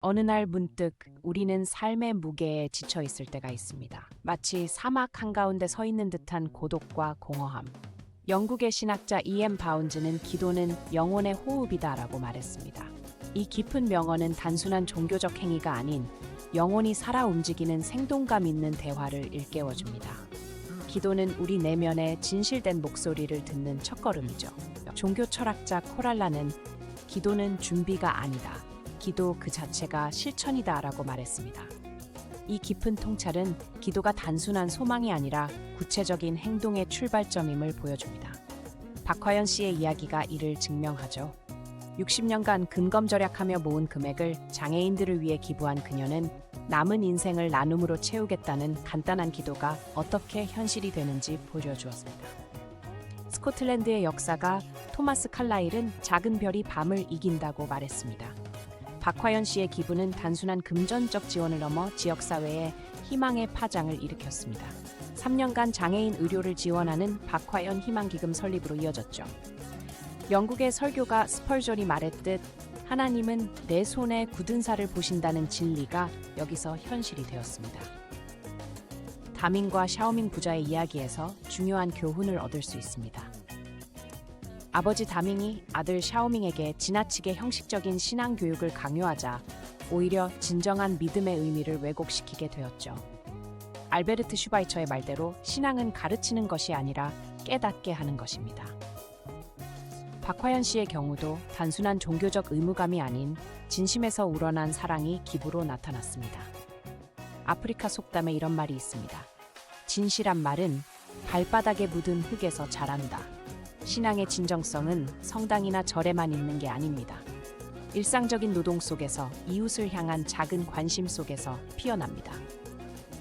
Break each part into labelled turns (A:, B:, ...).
A: 어느 날 문득 우리는 삶의 무게에 지쳐 있을 때가 있습니다. 마치 사막 한가운데 서 있는 듯한 고독과 공허함. 영국의 신학자 E.M. 바운즈는 기도는 영혼의 호흡이다라고 말했습니다. 이 깊은 명언은 단순한 종교적 행위가 아닌 영혼이 살아 움직이는 생동감 있는 대화를 일깨워 줍니다. 기도는 우리 내면의 진실된 목소리를 듣는 첫걸음이죠. 종교 철학자 코랄라는 기도는 준비가 아니다. 기도 그 자체가 실천이다라고 말했습니다. 이 깊은 통찰은 기도가 단순한 소망이 아니라 구체적인 행동의 출발점임을 보여줍니다. 박화연 씨의 이야기가 이를 증명하죠. 60년간 근검 절약하며 모은 금액을 장애인들을 위해 기부한 그녀는 남은 인생을 나눔으로 채우겠다는 간단한 기도가 어떻게 현실이 되는지 보여주었습니다. 스코틀랜드의 역사가 토마스 칼라일은 작은 별이 밤을 이긴다고 말했습니다. 박화연 씨의 기부는 단순한 금전적 지원을 넘어 지역사회에 희망의 파장을 일으켰습니다. 3년간 장애인 의료를 지원하는 박화연 희망기금 설립으로 이어졌죠. 영국의 설교가 스펄전이 말했듯 하나님은 내 손에 굳은 살을 보신다는 진리가 여기서 현실이 되었습니다. 다민과 샤오밍 부자의 이야기에서 중요한 교훈을 얻을 수 있습니다. 아버지 다밍이 아들 샤오밍에게 지나치게 형식적인 신앙 교육을 강요하자 오히려 진정한 믿음의 의미를 왜곡시키게 되었죠. 알베르트 슈바이처의 말대로 신앙은 가르치는 것이 아니라 깨닫게 하는 것입니다. 박화연 씨의 경우도 단순한 종교적 의무감이 아닌 진심에서 우러난 사랑이 기부로 나타났습니다. 아프리카 속담에 이런 말이 있습니다. 진실한 말은 발바닥에 묻은 흙에서 자란다. 신앙의 진정성은 성당이나 절에만 있는 게 아닙니다. 일상적인 노동 속에서 이웃을 향한 작은 관심 속에서 피어납니다.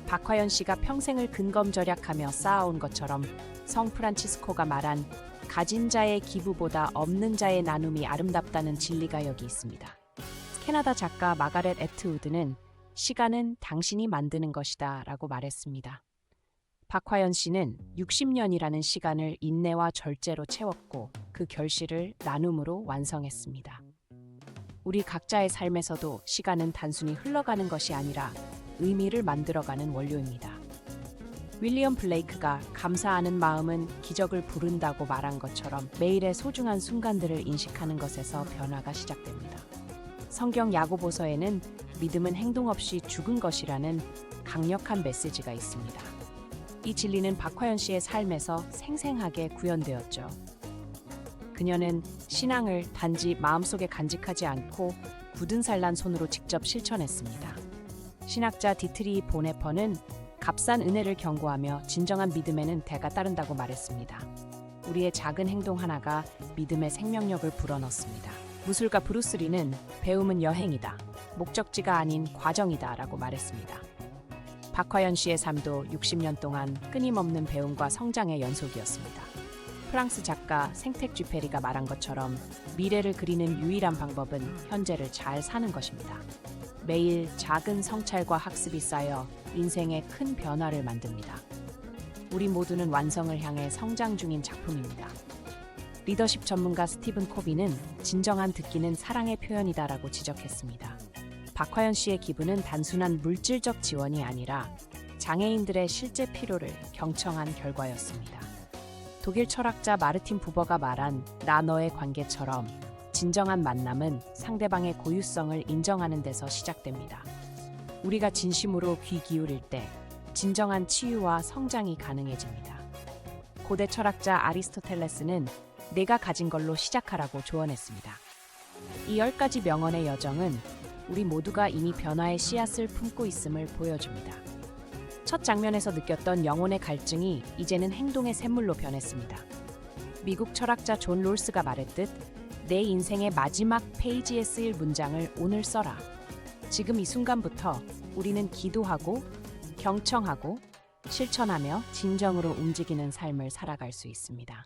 A: 박화연 씨가 평생을 근검 절약하며 쌓아온 것처럼 성 프란치스코가 말한 가진 자의 기부보다 없는 자의 나눔이 아름답다는 진리가 여기 있습니다. 캐나다 작가 마가렛 애트우드는 시간은 당신이 만드는 것이다 라고 말했습니다. 박화연 씨는 60년이라는 시간을 인내와 절제로 채웠고 그 결실을 나눔으로 완성했습니다. 우리 각자의 삶에서도 시간은 단순히 흘러가는 것이 아니라 의미를 만들어가는 원료입니다. 윌리엄 블레이크가 감사하는 마음은 기적을 부른다고 말한 것처럼 매일의 소중한 순간들을 인식하는 것에서 변화가 시작됩니다. 성경 야고보서에는 믿음은 행동 없이 죽은 것이라는 강력한 메시지가 있습니다. 이 진리는 박화연 씨의 삶에서 생생하게 구현되었죠. 그녀는 신앙을 단지 마음속에 간직하지 않고 굳은 살난 손으로 직접 실천했습니다. 신학자 디트리 보네퍼는 값싼 은혜를 경고하며 진정한 믿음에는 대가 따른다고 말했습니다. 우리의 작은 행동 하나가 믿음의 생명력을 불어넣습니다. 무술가 브루스리는 배움은 여행이다. 목적지가 아닌 과정이다 라고 말했습니다. 박화연 씨의 삶도 60년 동안 끊임없는 배움과 성장의 연속이었습니다. 프랑스 작가 생텍 쥐페리가 말한 것처럼 미래를 그리는 유일한 방법은 현재를 잘 사는 것입니다. 매일 작은 성찰과 학습이 쌓여 인생에 큰 변화를 만듭니다. 우리 모두는 완성을 향해 성장 중인 작품입니다. 리더십 전문가 스티븐 코비는 진정한 듣기는 사랑의 표현이다라고 지적했습니다. 박화연 씨의 기부는 단순한 물질적 지원이 아니라 장애인들의 실제 필요를 경청한 결과였습니다. 독일 철학자 마르틴 부버가 말한 나 너의 관계처럼 진정한 만남은 상대방의 고유성을 인정하는 데서 시작됩니다. 우리가 진심으로 귀 기울일 때 진정한 치유와 성장이 가능해집니다. 고대 철학자 아리스토텔레스는 내가 가진 걸로 시작하라고 조언했습니다. 이 열 가지 명언의 여정은 우리 모두가 이미 변화의 씨앗을 품고 있음을 보여줍니다. 첫 장면에서 느꼈던 영혼의 갈증이 이제는 행동의 샘물로 변했습니다. 미국 철학자 존 롤스가 말했듯 내 인생의 마지막 페이지에 쓰일 문장을 오늘 써라. 지금 이 순간부터 우리는 기도하고 경청하고 실천하며 진정으로 움직이는 삶을 살아갈 수 있습니다.